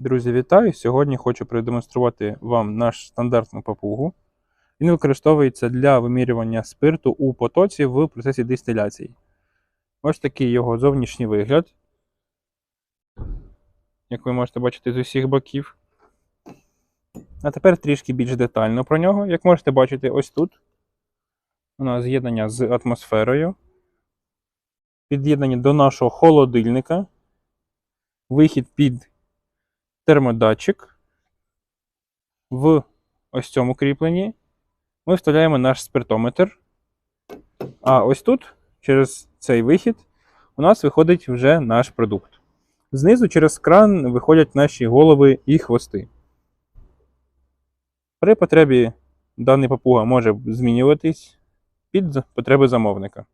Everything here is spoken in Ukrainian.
Друзі, вітаю! Сьогодні хочу продемонструвати вам наш стандартну папугу. Він використовується для вимірювання спирту у потоці в процесі дистиляції. Ось такий його зовнішній вигляд. Як ви можете бачити з усіх боків. А тепер трішки більш детально про нього. Як можете бачити, ось тут у нас з'єднання з атмосферою. Під'єднання до нашого холодильника. Вихід під термодатчик. В ось цьому кріпленні ми вставляємо наш спиртометр. А ось тут, через цей вихід, у нас виходить вже наш продукт. Знизу через кран виходять наші голови і хвости. При потребі даний папуга може змінюватись під потреби замовника.